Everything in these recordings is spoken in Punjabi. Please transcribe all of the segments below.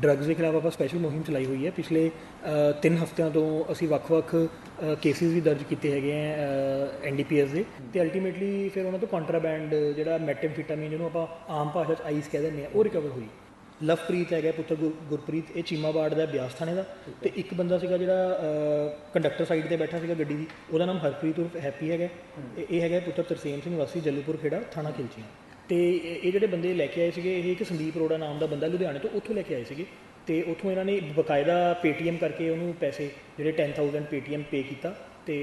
ਡਰੱਗਸ ਦੇ ਖਿਲਾਫ ਆਪਾਂ ਸਪੈਸ਼ਲ ਮੁਹਿੰਮ ਚਲਾਈ ਹੋਈ ਹੈ। ਪਿਛਲੇ 3 ਹਫ਼ਤਿਆਂ ਤੋਂ ਅਸੀਂ ਵੱਖ-ਵੱਖ ਕੇਸਿਸ ਵੀ ਦਰਜ ਕੀਤੇ ਹੈਗੇ ਆ ਐਨਡੀਪੀਐਸ ਦੇ। ਤੇ ਅਲਟੀਮੇਟਲੀ ਫਿਰ ਉਹਨਾਂ ਤੋਂ ਕੰਟਰਾਬੈਂਡ ਜਿਹੜਾ ਮੈਟਮਫੀਟਾਮੀਨ ਜਿਹਨੂੰ ਆਪਾਂ ਆਮ ਭਾਸ਼ਾ 'ਚ ਆਈਸ ਕਹਿ ਦਿੰਦੇ ਆ ਉਹ ਰਿਕਵਰ ਹੋਈ। ਲਵਪ੍ਰੀਤ ਹੈਗਾ ਪੁੱਤਰ ਗੁਰ- ਗੁਰਪ੍ਰੀਤ ਇਹ ਚੀਮਾਬਾੜ ਦਾ ਬਿਆਸ ਥਾਣੇ ਦਾ। ਤੇ ਇੱਕ ਬੰਦਾ ਸੀਗਾ ਜਿਹੜਾ ਕੰਡਕਟਰ ਸਾਈਡ ਤੇ ਬੈਠਾ ਸੀਗਾ ਗੱਡੀ ਦੀ। ਉਹਦਾ ਨਾਮ ਹਰਪ੍ਰੀਤ ਉਰਫ ਹੈਪੀ ਹੈਗਾ। ਇਹ ਹੈਗਾ ਪੁੱਤਰ ਤਰਸੇਮ ਸਿੰਘ ਵਾਸੀ ਜੱਲੂਪੁਰ ਖੇੜਾ ਥਾਣਾ ਖਿਲਚੀਆਂ। ਤੇ ਇਹ ਜਿਹੜੇ ਬੰਦੇ ਲੈ ਕੇ ਆਏ ਸੀਗੇ, ਇਹ ਇੱਕ ਸੰਦੀਪ ਅਰੋੜਾ ਨਾਮ ਦਾ ਬੰਦਾ ਲੁਧਿਆਣੇ ਤੋਂ ਉੱਥੋਂ ਲੈ ਕੇ ਆਏ ਸੀਗੇ। ਤੇ ਉੱਥੋਂ ਇਹਨਾਂ ਨੇ ਬਕਾਇਦਾ ਪੇਟੀਐਮ ਕਰਕੇ ਉਹਨੂੰ ਪੈਸੇ ਜਿਹੜੇ 10000 ਪੇਟੀਐਮ ਪੇ ਕੀਤਾ ਤੇ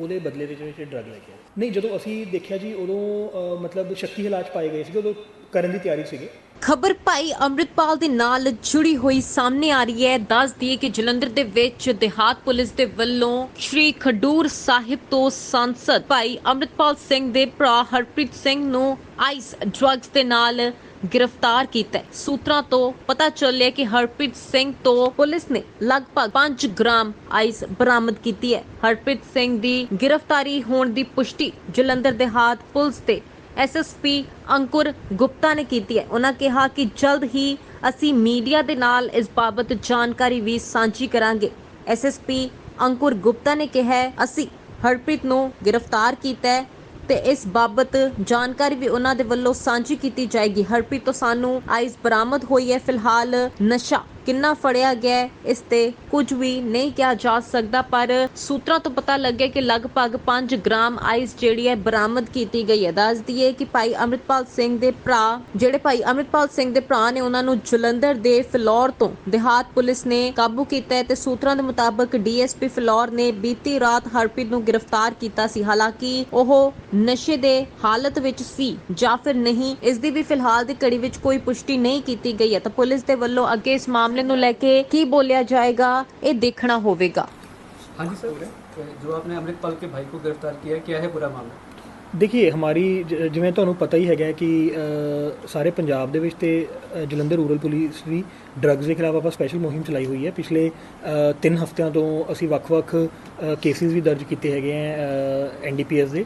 ਉਹਦੇ ਬਦਲੇ ਦੇ ਵਿੱਚ ਡਰੱਗ ਲੈ ਕੇ ਆਏ। ਨਹੀਂ, ਜਦੋਂ ਅਸੀਂ ਦੇਖਿਆ ਜੀ, ਉਦੋਂ ਮਤਲਬ ਸ਼ਕਤੀ ਹਾਲਾਤ ਪਾਏ ਗਏ ਸੀਗੇ, ਉਦੋਂ ਕਰਨ ਦੀ ਤਿਆਰੀ ਸੀਗੇ। ਖਬਰ ਭਾਈ ਅੰਮ੍ਰਿਤਪਾਲ ਦੇ ਨਾਲ ਜੁੜੀ ਹੋਈ ਸਾਹਮਣੇ ਆ ਰਹੀ ਹੈ। ਦੱਸ ਦਈਏ ਕਿ ਜਲੰਧਰ ਦੇ ਵਿੱਚ ਦਿਹਾਤ ਪੁਲਿਸ ਦੇ ਵੱਲੋਂ ਸ਼੍ਰੀ ਖਡੂਰ ਸਾਹਿਬ ਤੋਂ ਸੰਸਦ ਭਾਈ ਅੰਮ੍ਰਿਤਪਾਲ ਸਿੰਘ ਦੇ ਭਰਾ ਹਰਪ੍ਰੀਤ ਸਿੰਘ ਨੂੰ ਆਈਸ ਡਰੱਗਸ ਦੇ ਨਾਲ ਗ੍ਰਿਫਤਾਰ ਕੀਤਾ ਸੂਤਰਾਂ ਤੋਂ ਪਤਾ ਚੱਲਿਆ ਕਿ ਹਰਪ੍ਰੀਤ ਸਿੰਘ ਤੋਂ ਪੁਲਿਸ ਨੇ ਲਗਭਗ 5 ਗ੍ਰਾਮ ਆਈਸ ਬਰਾਮਦ ਕੀਤੀ ਹੈ। ਹਰਪ੍ਰੀਤ ਸਿੰਘ ਦੀ ਗ੍ਰਿਫਤਾਰੀ ਹੋਣ ਦੀ ਪੁਸ਼ਟੀ ਜਲੰਧਰ ਦਿਹਾਤ ਪੁਲਿਸ ਤੇ ਐਸਐਸਪੀ ਅੰਕੁਰ ਗੁਪਤਾ ਨੇ ਕੀਤੀ ਹੈ। ਉਹਨਾਂ ਕਿਹਾ ਕਿ ਜਲਦ ਹੀ ਅਸੀਂ ਮੀਡੀਆ ਦੇ ਨਾਲ ਇਸ ਬਾਬਤ ਜਾਣਕਾਰੀ ਵੀ ਸਾਂਝੀ ਕਰਾਂਗੇ। ਐਸਐਸਪੀ ਅੰਕੁਰ ਗੁਪਤਾ ਨੇ ਕਿਹਾ ਅਸੀਂ ਹਰਪ੍ਰੀਤ ਨੂੰ ਗ੍ਰਿਫਤਾਰ ਕੀਤਾ ਹੈ। ਤੇ ਇਸ ਬਾਬਤ ਜਾਣਕਾਰੀ ਵੀ ਉਹਨਾਂ ਦੇ ਵੱਲੋਂ ਸਾਂਝੀ ਕੀਤੀ ਜਾਏਗੀ। ਹਰਪ੍ਰੀਤ ਤੋਂ ਸਾਨੂੰ ਆਈਸ ਬਰਾਮਦ ਹੋਈ ਹੈ ਫਿਲਹਾਲ। ਨਸ਼ਾ ਕਿੰਨਾ ਫੜਿਆ ਗਿਆ ਇਸ ਤੇ ਕੁਝ ਵੀ ਨਹੀਂ ਕਿਹਾ ਜਾ ਸਕਦਾ, ਪਰ ਸੂਤਰਾਂ ਤੋਂ ਪਤਾ ਲੱਗਿਆ ਕਿ ਲਗਭਗ 5 ਗ੍ਰਾਮ ਆਈਸ ਜਿਹੜੀ ਹੈ ਬਰਾਮਦ ਕੀਤੀ ਗਈ ਹੈ। ਦੱਸ ਦਈਏ ਕਿ ਭਾਈ ਅੰਮ੍ਰਿਤਪਾਲ ਸਿੰਘ ਦੇ ਭਰਾ, ਜਿਹੜੇ ਭਾਈ ਅੰਮ੍ਰਿਤਪਾਲ ਸਿੰਘ ਦੇ ਭਰਾ ਨੇ ਉਹਨਾਂ ਨੂੰ ਜਲੰਧਰ ਦੇ ਫਿਲੌਰ ਤੋਂ ਦਿਹਾਤ ਪੁਲਿਸ ਨੇ ਕਾਬੂ ਕੀਤਾ ਹੈ ਤੇ ਸੂਤਰਾਂ ਦੇ ਮੁਤਾਬਕ ਡੀਐਸਪੀ ਫਿਲੌਰ ਨੇ ਬੀਤੀ ਰਾਤ ਹਰਪ੍ਰੀਤ ਨੂੰ ਗ੍ਰਿਫਤਾਰ ਕੀਤਾ ਸੀ। ਹਾਲਾਂਕਿ ਉਹ ਨਸ਼ੇ ਦੇ ਹਾਲਤ ਵਿੱਚ ਸੀ ਜਾਂ ਫਿਰ ਨਹੀਂ ਇਸ ਦੀ ਵੀ ਫਿਲਹਾਲ ਦੀ ਕੜੀ ਵਿੱਚ ਕੋਈ ਪੁਸ਼ਟੀ ਨਹੀਂ ਕੀਤੀ ਗਈ ਹੈ ਤਾਂ ਪੁਲਿਸ ਦੇ ਵੱਲੋਂ ਅੱਗੇ ਇਸ ਮਾਮਲੇ ਨੂੰ ਲੈ ਕੇ ਕੀ ਬੋਲਿਆ ਜਾਏਗਾ ਇਹ ਦੇਖਣਾ ਹੋਵੇਗਾ हाँ जी सर जो आपने अमृतपाल के भाई को गिरफ्तार किया है, क्या है पूरा मामला ਦੇਖੀਏ ਹਮਾਰੀ ਜ- ਜਿਵੇਂ ਤੁਹਾਨੂੰ ਪਤਾ ਹੀ ਹੈਗਾ ਕਿ ਅ, ਸਾਰੇ ਪੰਜਾਬ ਦੇ ਵਿੱਚ ਤੇ ਅ, ਜਲੰਧਰ ਰੂਰਲ ਪੁਲਿਸ ਵੀ ਡਰੱਗਸ ਦੇ ਖਿਲਾਫ ਆਪਾਂ ਸਪੈਸ਼ਲ ਮੁਹਿੰਮ ਚਲਾਈ ਹੋਈ ਹੈ ਪਿਛਲੇ 3 ਹਫ਼ਤਿਆਂ ਤੋਂ ਅਸੀਂ ਵੱਖ-ਵੱਖ ਕੇਸਿਸ ਵੀ ਦਰਜ ਕੀਤੇ ਹੈਗੇ ਆ ਐਨਡੀਪੀਐਸ ਦੇ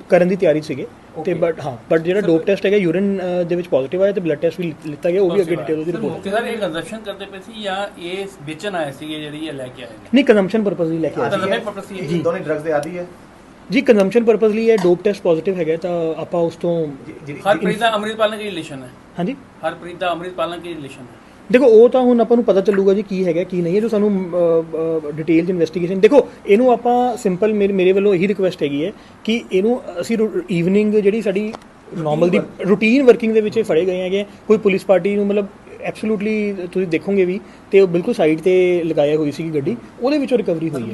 ਕਰਨ ਦੀ ਤਿਆਰੀ ਸੀਗੇ। ਤੇ ਬਟ ਹਾਂ ਬਟ ਜਿਹੜਾ ਡੋਪ ਟੈਸਟ ਹੈਗਾ ਯੂਰਿਨ ਦੇ ਵਿੱਚ ਪੋਜ਼ਿਟਿਵ ਆਇਆ ਤੇ ਬਲੱਡ ਟੈਸਟ ਵੀ ਲਿੱਤਾ ਗਿਆ ਉਹ ਵੀ ਅੱਗੇ ਡਿਟੇਲ ਉਹਦੀ ਰਿਪੋਰਟ ਸਰ ਇਹ ਕੰਜ਼ੰਪਸ਼ਨ ਕਰਦੇ ਪਏ ਸੀ ਜਾਂ ਇਹ ਵੇਚਣ ਆਏ ਸੀ ਜਿਹੜੀ ਇਹ ਲੈ ਕੇ ਆਏ ਨੇ? ਨਹੀਂ ਕੰਜ਼ੰਪਸ਼ਨ ਪਰਪਸ ਲਈ ਲੈ ਕੇ ਆਏ ਸੀ ਲੰਮੇ ਪਰਪਸ ਇਹ ਦੋਨੇ ਡਰੱਗਸ ਦੇ ਆਦੀ ਹੈ? ਜੀ ਕੰਜ਼ੰਪਸ਼ਨ ਪਰਪਸ ਲਈ ਇਹ ਡੋਪ ਟੈਸਟ ਪੋਜ਼ਿਟਿਵ ਹੈਗਾ ਤਾਂ ਆਪਾਂ ਉਸ ਤੋਂ ਹਰਪ੍ਰੀਤ ਦਾ ਅੰਮ੍ਰਿਤਪਾਲ ਨਾਲ ਕੀ ਰਿਲੇਸ਼ਨ ਹੈ? ਹਾਂਜੀ? ਹਰਪ੍ਰੀਤ ਦਾ ਅੰਮ੍ਰਿਤਪਾਲ ਨਾਲ ਕੀ ਰਿਲੇਸ਼ਨ ਹੈ? ਦੇਖੋ, ਉਹ ਤਾਂ ਹੁਣ ਆਪਾਂ ਨੂੰ ਪਤਾ ਚੱਲੂਗਾ ਜੀ ਕੀ ਹੈਗਾ, ਕੀ ਨਹੀਂ ਹੈ, ਜੋ ਸਾਨੂੰ ਡਿਟੇਲਸ ਇਨਵੈਸਟੀਗੇਸ਼ਨ ਦੇਖੋ, ਇਹਨੂੰ ਆਪਾਂ ਸਿੰਪਲ ਮੇਰੇ ਮੇਰੇ ਵੱਲੋਂ ਇਹੀ ਰਿਕੁਐਸਟ ਹੈਗੀ ਹੈ ਕਿ ਇਹਨੂੰ ਅਸੀਂ ਈਵਨਿੰਗ ਜਿਹੜੀ ਸਾਡੀ ਨਾਰਮਲ ਦੀ ਰੂਟੀਨ ਵਰਕਿੰਗ ਦੇ ਵਿੱਚ ਇਹ ਫੜੇ ਗਏ ਹੈਗੇ ਕੋਈ ਪੁਲਿਸ ਪਾਰਟੀ ਨੂੰ ਮਤਲਬ ਐਬਸੋਲੂਟਲੀ ਤੁਸੀਂ ਦੇਖੋਗੇ ਵੀ ਤੇ ਉਹ ਬਿਲਕੁਲ ਸਾਈਡ ਤੇ ਲਗਾਇਆ ਹੋਈ ਸੀ ਗੱਡੀ, ਉਹਦੇ ਵਿੱਚੋਂ ਰਿਕਵਰੀ ਹੋਈ ਹੈ।